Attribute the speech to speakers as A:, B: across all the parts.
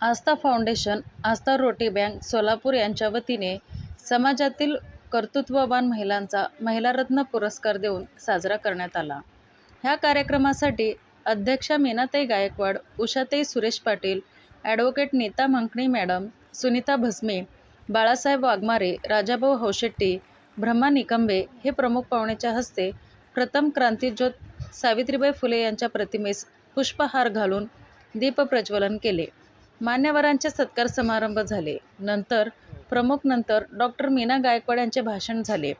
A: आस्था foundation Aastha Roti bank Solapur यांच्या वतीने समाजातील कर्तृत्ववान महिलांचा महिलारत्न पुरस्कार देऊन साजरा करण्यात आला. ह्या कार्यक्रमासाठी अध्यक्षा मीनाताई गायकवाड, उषाताई सुरेश पाटील, ॲडव्होकेट नीता मंकणी मॅडम, सुनीता भस्मे, बाळासाहेब वाघमारे, राजाभाऊ हौशेट्टी, ब्रह्मा निकंबे हे प्रमुख पाहुण्याच्या हस्ते प्रथम क्रांतीज्योत सावित्रीबाई फुले यांच्या प्रतिमेस पुष्पहार घालून दीपप्रज्वलन केले. मान्यवरांचे सत्कार समारंभ झाले. नंतर प्रमुख नंतर डॉक्टर मीना गायकवाड यांचे भाषण झाले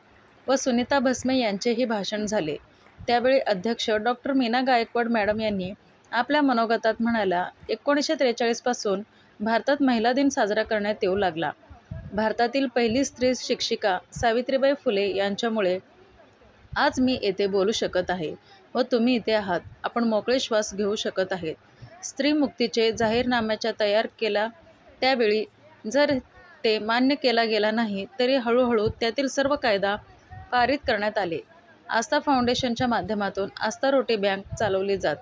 A: व सुनीता भस्मे यांचेही भाषण झाले. त्यावेळी अध्यक्ष डॉक्टर मीना गायकवाड मॅडम यांनी आपल्या मनोगतात म्हणाल्या एकोणीसशे त्रेचाळीसपासून भारतात महिला दिन साजरा करण्यात येऊ लागला. भारतातील पहिली स्त्री शिक्षिका सावित्रीबाई फुले यांच्यामुळे आज मी येथे बोलू शकत आहे व तुम्ही इथे आहात. आपण मोकळे श्वास घेऊ शकत आहेत. स्त्री मुक्तीचे जाहीरनाम्याच्या तयार केला त्यावेळी जर ते मान्य केला गेला नाही तरी हळूहळू त्यातील सर्व कायदा पारित करण्यात आले. आस्था फाउंडेशनच्या माध्यमातून आस्था रोटी बँक चालवली जात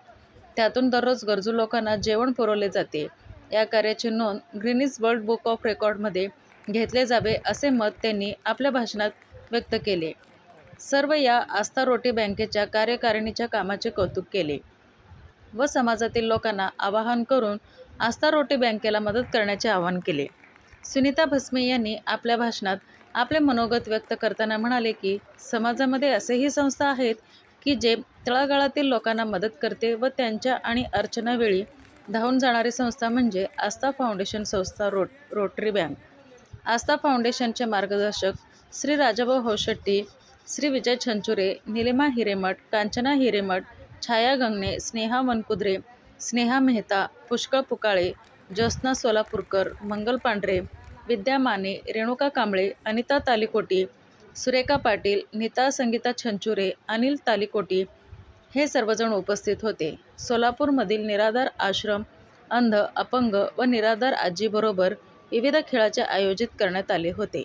A: त्यातून दररोज गरजू लोकांना जेवण पुरवले जाते. या कार्याची नोंद गिनीज वर्ल्ड बुक ऑफ रेकॉर्डमध्ये घेतले जावे असे मत त्यांनी आपल्या भाषणात व्यक्त केले. सर्व या आस्था रोटी बँकेच्या कार्यकारिणीच्या कामाचे कौतुक केले व समाजातील लोकांना आवाहन करून आस्था रोटी बँकेला मदत करण्याचे आवाहन केले. सुनीता भस्मे यांनी आपल्या भाषणात आपले मनोगत व्यक्त करताना म्हणाले की समाजामध्ये असेही संस्था आहेत की जे तळागाळातील लोकांना मदत करते व त्यांच्या आणि अर्चनावेळी धावून जाणारी संस्था म्हणजे आस्था फाउंडेशन संस्था रोटरी बँक. आस्था फाउंडेशनचे मार्गदर्शक श्री राजाभाऊ होशेट्टी श्री विजय छंचुरे, निलिमा हिरेमठ, कांचना हिरेमठ, छाया गंगणे, स्नेहा वनकुद्रे, स्नेहा मेहता, पुष्कळ पुकाळे, ज्योत्स्ना सोलापूरकर, मंगल पांढरे, विद्या माने, रेणुका कांबळे, अनिता तालिकोटी सुरेखा पाटील, नीता संगीता छंचुरे, अनिल तालिकोटी हे सर्वजण उपस्थित होते. सोलापूरमधील निराधार आश्रम, अंध, अपंग व निराधार आजीबरोबर विविध खेळाचे आयोजित करण्यात आले होते.